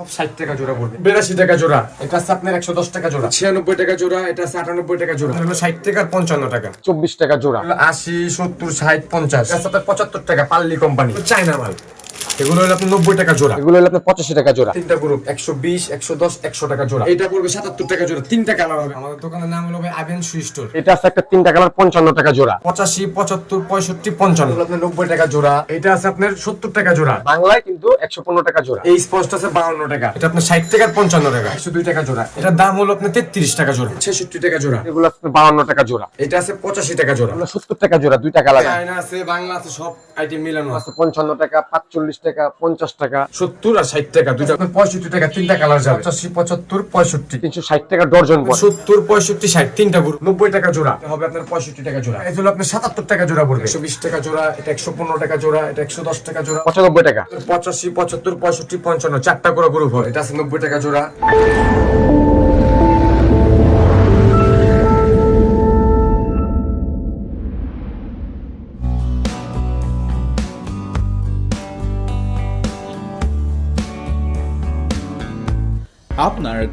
সব ষাট টাকা জোড়া পড়বে। বিরাশি টাকা জোড়া। এটা আছে আপনার একশো দশ টাকা জোড়া। ছিয়ানব্বই টাকা জোড়া এটা আছে আটানব্বই টাকা জোড়া। হলো ষাট টাকা পঞ্চান্ন টাকা। চব্বিশ টাকা জোড়া। আশি সত্তর ষাট পঞ্চাশ। পঁচাত্তর টাকা পাল্লি কোম্পানি। চায়না মাল। এগুলো হলো আপনার নব্বই টাকা জোড়া এগুলো হলো আপনার পঁচাশি টাকা জোড়া তিনটা গ্রুপ একশো বিশ একশো দশ একশো টাকা জোড়া এটা পড়বে সাতাত্তর টাকা জোড়া তিনটা কালার হবে আমাদের দোকানের নাম হলো ভাই আবেন সুই স্টোর এটা আছে একটা তিনটা কালার পঞ্চান্ন টাকা জোড়া পঁচাশি পঁচাত্তর পঁয়ষট্টি পঞ্চান্ন আপনার নব্বই টাকা জোড়া এটা আছে আপনার সত্তর টাকা জোড়া বাংলায় কিন্তু একশো পনেরো টাকা জোড়া এই স্পষ্ট আছে বাউন্ন টাকা এটা আপনার ষাট টাকা পঞ্চান্ন টাকা একশো দুই টাকা জোড়া এটার দাম হলো আপনার তেত্রিশ টাকা জোড়া ছেষট্টি টাকা জোড়া এগুলো আছে বাউন্ন টাকা জোড়া এটা আছে পঁচাশি টাকা জোড়া সত্তর টাকা জোড়া দুইটা কালার চায়না আছে বাংলা আছে সব আইটেম মিলানো আছে পঞ্চান্ন টাকা পাঁচচল্লিশ টাকা পঞ্চাশ টাকা। সত্তর আর ষাট টাকা দুইটা পঁয়ষট্টি টাকা তিনটা কালার যাবে। পঁচাশি পঁচাত্তর পঁয়ষট্টি। তিনশো ষাট টাকা ডর্জন সত্তর পঁয়ষট্টি ষাট তিনটা গ্রুপ নব্বই টাকা জোড়া। হবে আপনার পঁয়ষট্টি টাকা জোড়া। এই হলো আপনার সাতাত্তর টাকা জোড়া পড়বে। একশো বিশ টাকা জোড়া এটা একশো পনেরো টাকা জোড়া এটা একশো দশ টাকা জোড়া। পঁচানব্বই টাকা। পঁচাশি পঁচাত্তর পঁয়ষট্টি পঞ্চান্ন চারটা করে গ্রুপ হয় এটা আছে নব্বই টাকা জোড়া। আপনার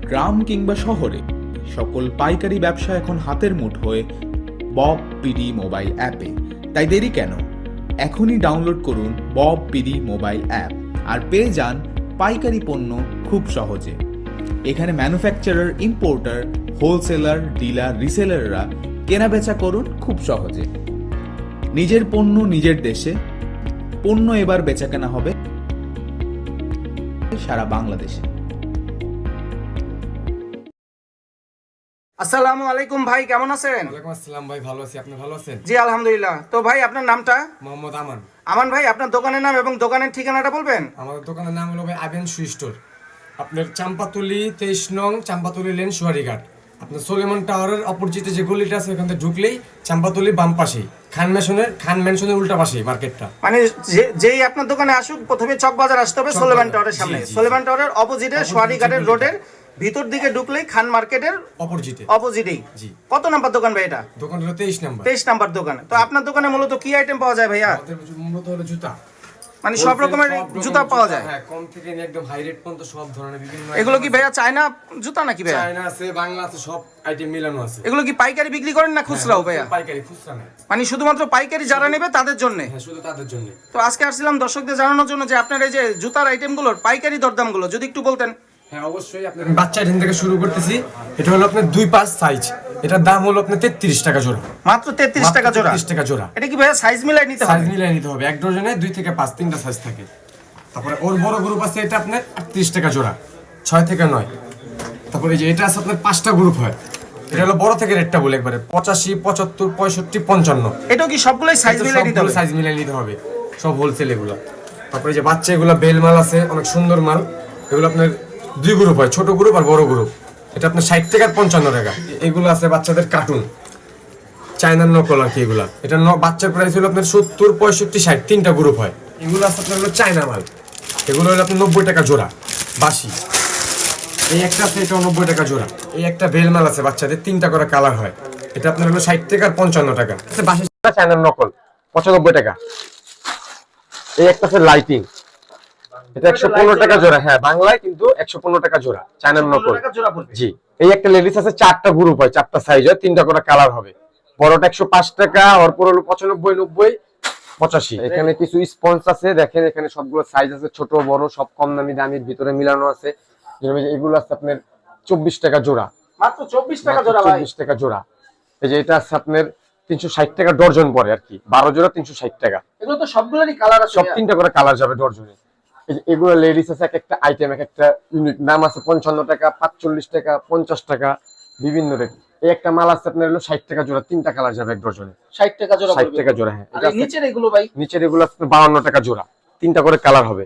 গ্রাম কিংবা শহরে সকল পাইকারি ব্যবসা এখন হাতের মুঠোয় বব পিডি মোবাইল অ্যাপে। তাই দেরি কেন? এখনই ডাউনলোড করুন বব পিডি মোবাইল অ্যাপ আর পেয়ে যান পাইকারি পণ্য খুব সহজে। এখানে ম্যানুফ্যাকচারার, ইম্পোর্টার, হোলসেলার, ডিলার, রিসেলাররা কেনাবেচা করুন খুব সহজে। নিজের পণ্য নিজের দেশে। পণ্য এবার বেচাকেনা হবে সারা বাংলাদেশে। আসসালামু আলাইকুম ভাই কেমন আছেন? ওয়ালাইকুম আসসালাম ভাই ভালো আছি। আপনি ভালো আছেন? জি আলহামদুলিল্লাহ। তো ভাই আপনার নামটা? মোহাম্মদ আমান। আমান ভাই আপনার দোকানের নাম এবং দোকানের ঠিকানাটা বলবেন? আমাদের দোকানের নাম হলো ভাই আবেন সুই স্টোর। আপনার চাম্পাতুলি তেইশ নং চাম্পাতুলি লেন সুয়ারিঘাট। আপনার সোলেমন টাওয়ারের যে গলিটা আছে ওখান থেকে ঢুকলেই চাম্পাতুলি বাম পাশেই। খান মেশনের খান মেনশনের উল্টা পাশেই মার্কেটটা। মানে যেই আপনার দোকানে আসুক প্রথমে চক বাজার আসতে হবে সোলেমান টাওয়ারের সামনে। সোলেমান টাওয়ারের অপোজিটে সোয়ারিঘাটের রোডের ভিতর দিকে ঢুকলেই খান মার্কেটের অপোজিটে অপোজিটেই জি। কত নাম্বার দোকান ভাই এটা? দোকান হলো তেইশ নাম্বার। তেইশ নাম্বার দোকান। তো আপনার দোকানে মূলত কি আইটেম পাওয়া যায় ভাইয়া? মূলত হলো জুতা। মানে সব রকমের জুতা পাওয়া যায়। হ্যাঁ কম থেকে একদম হাই রেট পর্যন্ত সব ধরনের বিভিন্ন এগুলো কি ভাইয়া চায়না জুতা নাকি ভাইয়া? চায়না আছে বাংলা আছে সব আইটেম মিলানো আছে। এগুলো কি পাইকারি বিক্রি করেন না খুচরাও ভাইয়া? পাইকারি খুচরা নেই মানে শুধুমাত্র পাইকারি যারা নেবে তাদের জন্য? হ্যাঁ শুধু তাদের জন্য। তো আজকে আসছিলাম দর্শকদের জানানোর জন্য যে আপনার এই যে জুতার আইটেমগুলোর পাইকারি দরদামগুলো যদি একটু বলতেন। হ্যাঁ অবশ্যই আপনার বাচ্চা আইটেম থেকে শুরু করতেছি। এটা হলো আপনার দুই পাঁচ সাইজ এটার দাম হলো আপনার তেত্রিশ টাকা জোড়া। মাত্র তেত্রিশ টাকা জোড়া? তেত্রিশ টাকা জোড়া। এটা কি ভাইয়া সাইজ মিলাই নিতে সাইজ মিলিয়ে নিতে হবে। এক ডজনে দুই থেকে পাঁচ তিনটা সাইজ থাকে। তারপরে ওর বড় গ্রুপ আছে এটা আপনার আটত্রিশ টাকা জোড়া। ছয় থেকে নয়। তারপরে এই যে এটা আছে আপনার পাঁচটা গ্রুপ হয়। এটা হলো বড় থেকে রেটটা বলে একবারে। পঁচাশি পঁচাত্তর পঁয়ষট্টি পঞ্চান্ন। এটাও কি সবগুলোই সাইজ মিলাই নিতে হবে? সাইজ মিলিয়ে নিতে হবে। সব হোলসেল এগুলো। তারপরে এই যে বাচ্চা এগুলো বেল মাল আছে অনেক সুন্দর মাল। এগুলো আপনার দুই গ্রুপ হয়, ছোট গ্রুপ আর বড় গ্রুপ এটা আপনার ষাট থেকে পঞ্চান্ন টাকা। এগুলো আছে বাচ্চাদের কার্টুন চায়নার নকল আর কি এগুলা। এটা বাচ্চার প্রাইস হলো আপনার সত্তর, পঁয়ষট্টি, ষাট, তিনটা গ্রুপ হয়। এগুলো আছে আপনার হলো চায়না মাল। এগুলো হলো আপনার নব্বই টাকা জোড়া বাসি এই একটা আছে এটা নব্বই টাকা জোড়া। এই একটা বেল মাল আছে বাচ্চাদের, তিনটা করে কালার হয়। এটা আপনার হলো ষাট টাকা আর পঞ্চান্ন টাকা। বাসি চায়নার নকল পঁচানব্বই টাকা। এই একটা আছে লাইটিং এটা একশো পনেরো টাকা জোড়া। হ্যাঁ বাংলায় কিন্তু একশো পনেরো টাকা জোড়া চায়নার নকল। জি এই একটা লেডিস আছে চারটা গ্রুপ হয় চারটা সাইজ হয় তিনটা করে কালার হবে। বড়টা একশো পাঁচ টাকা ওর পর হলো পঁচানব্বই নব্বই পঁচাশি। এখানে কিছু স্পঞ্জ আছে দেখেন এখানে সবগুলো সাইজ আছে ছোট বড় সব কম দামি দামির ভিতরে মিলানো আছে। এগুলো আছে আপনার চব্বিশ টাকা জোড়া। মাত্র চব্বিশ টাকা জোড়া ভাই। চব্বিশ টাকা জোড়া। এই যে এটা আছে আপনার তিনশো ষাট টাকা ডর্জন পরে আর কি বারো জোড়া তিনশো ষাট টাকা। এগুলো তো সবগুলোরই কালার আছে সব তিনটা করে কালার যাবে ডর্জনে। এগুলো লেডিস আছে এক একটা আইটেম এক একটা ইউনিক নাম আছে পঞ্চান্ন টাকা পাঁচচল্লিশ টাকা পঞ্চাশ টাকা বিভিন্ন রেট এই একটা মাল আছে আপনার হলো ষাট টাকা জোড়া তিনটা কালার যাবে এক ডজনে। ষাট টাকা জোড়া ষাট টাকা জোড়া হ্যাঁ। নিচের এগুলো ভাই? নিচের এগুলো আছে বাউন্ন টাকা জোড়া। তিনটা করে কালার হবে।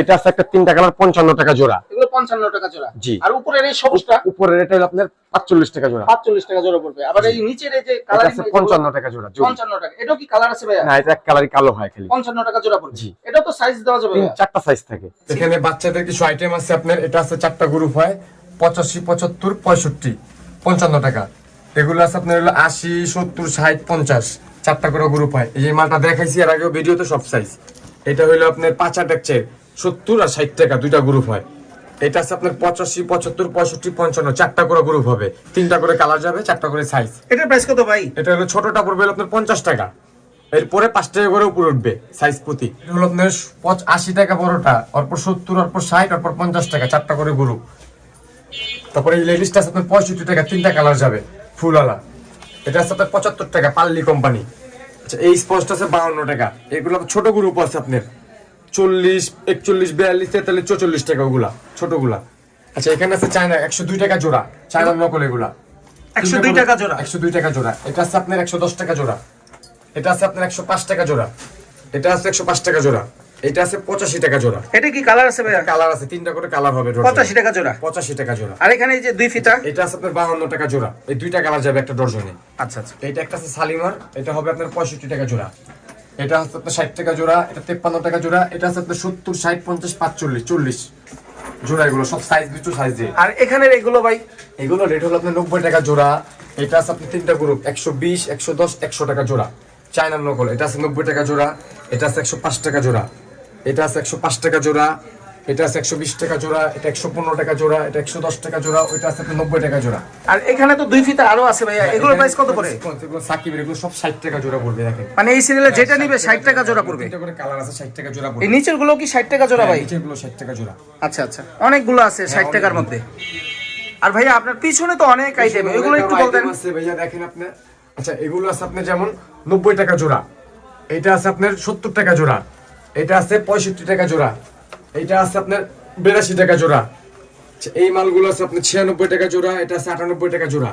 এটা আছে একটা তিনটা কালার পঞ্চান্ন টাকা জোড়া। এগুলো পঞ্চান্ন টাকা জোড়া। জি। আর উপরের এই সবুজটা? উপরের এটা আপনার পাঁচচল্লিশ টাকা জোড়া। পাঁচচল্লিশ টাকা জোড়া পড়বে। আবার এই নিচের এই যে কালার আছে পঞ্চান্ন টাকা জোড়া জোড়া পঞ্চান্ন টাকা। এটাও কি কালার আছে ভাইয়া? না এটা কালারই কালো হয় খালি। পঞ্চান্ন টাকা জোড়া পড়বে। জি। এটাও তো সাইজ দেওয়া যাবে তিন চারটা সাইজ থাকে। এখানে বাচ্চাদের কিছু আইটেম আছে আপনার এটা আছে চারটা গ্রুপ হয়। পঁচাশি পঁচাত্তর পঁয়ষট্টি। পঞ্চান্ন টাকা। এগুলো আছে আপনার হলো আশি সত্তর ষাট পঞ্চাশ। চারটা করে গ্রুপ হয়। এই যে মালটা দেখাইছি এর আগেও ভিডিওতে সব সাইজ এটা হলো আপনার পাঁচা টেকচার সত্তর আর ষাট টাকা দুইটা গ্রুপ হয়। এটা আছে আপনার পঁচাশি পঁচাত্তর পঁয়ষট্টি পঞ্চান্ন। চারটা করে গ্রুপ হবে। তিনটা করে কালার যাবে চারটা করে সাইজ এটার প্রাইস কত ভাই? এটা হলো ছোটটা পড়বে আপনার পঞ্চাশ টাকা। এরপরে পাঁচ টাকা করে উপরে উঠবে সাইজ প্রতি। হলো আপনার আশি টাকা বড়টা অল্প সত্তর অল্প ষাট অল্প পঞ্চাশ টাকা চারটা করে গ্রুপ তারপরে এই লেডিসটা আছে আপনার পঁয়ষট্টি টাকা তিনটা কালার যাবে ফুলওয়ালা। এটা আছে আপনার পঁচাত্তর টাকা পাল্লি কোম্পানি আচ্ছা এই স্পঞ্জটা আছে বাউন্ন টাকা। এগুলো ছোট গ্রুপ আছে আপনার। চল্লিশ একচল্লিশ বিয়াল্লিশ তেতাল্লিশ চৌচল্লিশ টাকা ওগুলা ছোটগুলা আচ্ছা এখানে আছে চায়না একশো দুই টাকা জোড়া চায়নার নকল এগুলা 102 টাকা জোড়া? একশো দুই টাকা জোড়া এটা আছে আপনার একশো দশ টাকা জোড়া এটা আছে আপনার একশো পাঁচ টাকা জোড়া এটা আছে একশো পাঁচ টাকা জোড়া এটা আছে পঁচাশি টাকা জোড়া এটা কি কালার আছে ভাইয়া কালার আছে তিনটা করে কালার হবে পঁচাশি টাকা জোড়া পঁচাশি টাকা জোড়া আর এখানে এই যে দুই ফিতা এটা আছে আপনার বাহান্ন টাকা জোড়া এই দুইটা কালার যাবে একটা ডর্জনে আচ্ছা আচ্ছা এটা একটা আছে সালিমার এটা হবে আপনার পঁয়ষট্টি টাকা জোড়া এটা হচ্ছে আপনার ষাট টাকা জোড়া এটা তেপ্পান্ন টাকা জোড়া এটা হচ্ছে আপনার সত্তর ষাট পঞ্চাশ পাঁচচল্লিশ চল্লিশ জোড়া এগুলো সব সাইজ কিছু সাইজ দিয়ে। আর এখানে এগুলো ভাই? এগুলো রেট হলো আপনার নব্বই টাকা জোড়া এটা আছে আপনার তিনটা গ্রুপ একশো বিশ একশো দশ একশো টাকা জোড়া। চায়নার নকল এটা আছে নব্বই টাকা জোড়া এটা আছে একশো পাঁচ টাকা জোড়া এটা আছে একশো পাঁচ টাকা জোড়া এটা আছে একশো বিশ টাকা জোড়া এটা একশো পনেরো টাকা জোড়া এটা একশো দশ টাকা জোড়া ওইটা আছে নব্বই টাকা জোড়া। আর এখানে তো দুই ফিতা আরও আছে ভাইয়া এগুলোর প্রাইস কত করে? এগুলো সাকিবের এগুলো সব ষাট টাকা জোড়া পড়বে দেখেন। মানে এই সিরিয়ালে যেটা নিবে ষাট টাকা জোড়া পড়বে। তিনটা করে কালার আছে ষাট টাকা জোড়া এই নিচেরগুলো কি ষাট টাকা জোড়া ভাই? নিচেরগুলো ষাট টাকা জোড়া। আচ্ছা আচ্ছা অনেকগুলো আছে ষাট টাকার মধ্যে। আর ভাইয়া আপনার পিছনে তো অনেক আইটেম এগুলো একটু বলতেন। আছে ভাইয়া দেখেন আপনি। আচ্ছা এগুলো আছে আপনার যেমন নব্বই টাকা জোড়া এটা আছে আপনার সত্তর টাকা জোড়া এটা আছে পঁয়ষট্টি টাকা জোড়া এটা আছে আপনার বিরাশি টাকা জোড়া। আচ্ছা, এই মালগুলো আছে আপনার ছিয়ানব্বই টাকা জোড়া এটা আছে আটানব্বই টাকা জোড়া।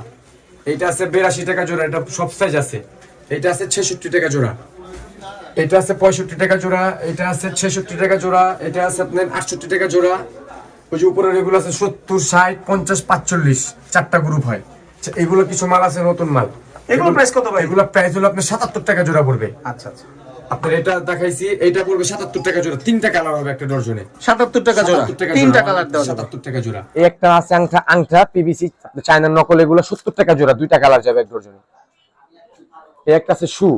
এটা আছে বিরাশি টাকা জোড়া এটা সব সাইজ আছে। এটা আছে ছেষট্টি টাকা জোড়া। এটা আছে পঁয়ষট্টি টাকা জোড়া এটা আছে ছেষট্টি টাকা জোড়া এটা আছে আপনার আটষট্টি টাকা জোড়া। ওই যে উপরের এগুলো আছে সত্তর ষাট পঞ্চাশ পাঁচচল্লিশ চারটা গ্রুপ হয়। আচ্ছা, এগুলো কিছু মাল আছে নতুন মাল। এগুলো price কত ভাই? এগুলো প্রাইস হলো আপনার সাতাত্তর টাকা জোড়া পড়বে। আচ্ছা আচ্ছা। আপনার এটা দেখাইছি এটা পড়বে সাতাত্তর টাকা জোড়া। তিনটা কালার হবে একটা ডর্জনে। সাতাত্তর টাকা জোড়া। 77 টাকা তিনটা জোড়া, কালার দেওয়া সাতাত্তর টাকা জোড়া। এই একটা আছে আংটা আংটা পিভিসি চায়নার নকল এগুলো সত্তর টাকা জোড়া। দুইটা কালার যাবে এক ডজনে এই একটা আছে শু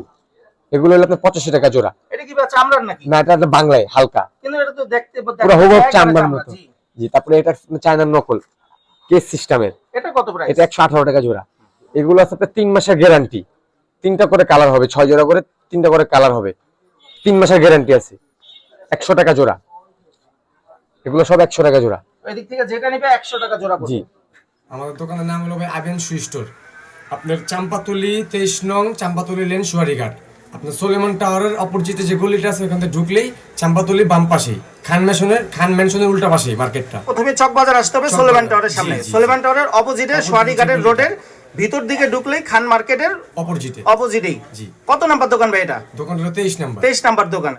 এগুলো হলো আপনার পঁচাশি টাকা জোড়া। এটা কি চামড়ার নাকি? না এটা বাংলায় হালকা। কিন্তু এটা তো দেখতে পুরো হুবহু চামড়ার মতো। জি। তারপরে এটা চায়নার নকল কেস সিস্টেমের এটা কত প্রাইস এটা একশো আঠারো টাকা জোড়া। এগুলো আছে আপনার তিন মাসের গ্যারান্টি তিনটা করে কালার হবে ছয় জোড়া করে তিনটা করে কালার হবে। তিন মাসের গ্যারান্টি আছে। একশো টাকা জোড়া। এগুলো সব একশো টাকা জোড়া। ওই থেকে যেটা নিবে একশো টাকা জোড়া জি। আমাদের দোকানের নাম হলো ভাই আবেন সুই স্টোর আপনার চাম্পাতলি তেইশ নং চাম্পাতলি লেন সুয়ারিঘাট আপনার সোলেমন টাওয়ারের অপোজিটে যে গলিটা আছে ওখান থেকে ঢুকলেই চাম্পাতলি বাম পাশেই খান ম্যানশনের খান ম্যানশনের উল্টা পাশেই মার্কেটটা প্রথমে চকবাজার আসতে হবে সোলেমান টাওয়ারের সামনে। সোলেমান টাওয়ারের অপোজিটে সোয়ারি ঘাটের রোডের ভিতর দিকে ঢুকলেই খান মার্কেটের অপোজিটে অপোজিটেই কত নাম্বার দোকান ভাই এটা? দোকান হলো তেইশ নাম্বার। তেইশ নাম্বার দোকান।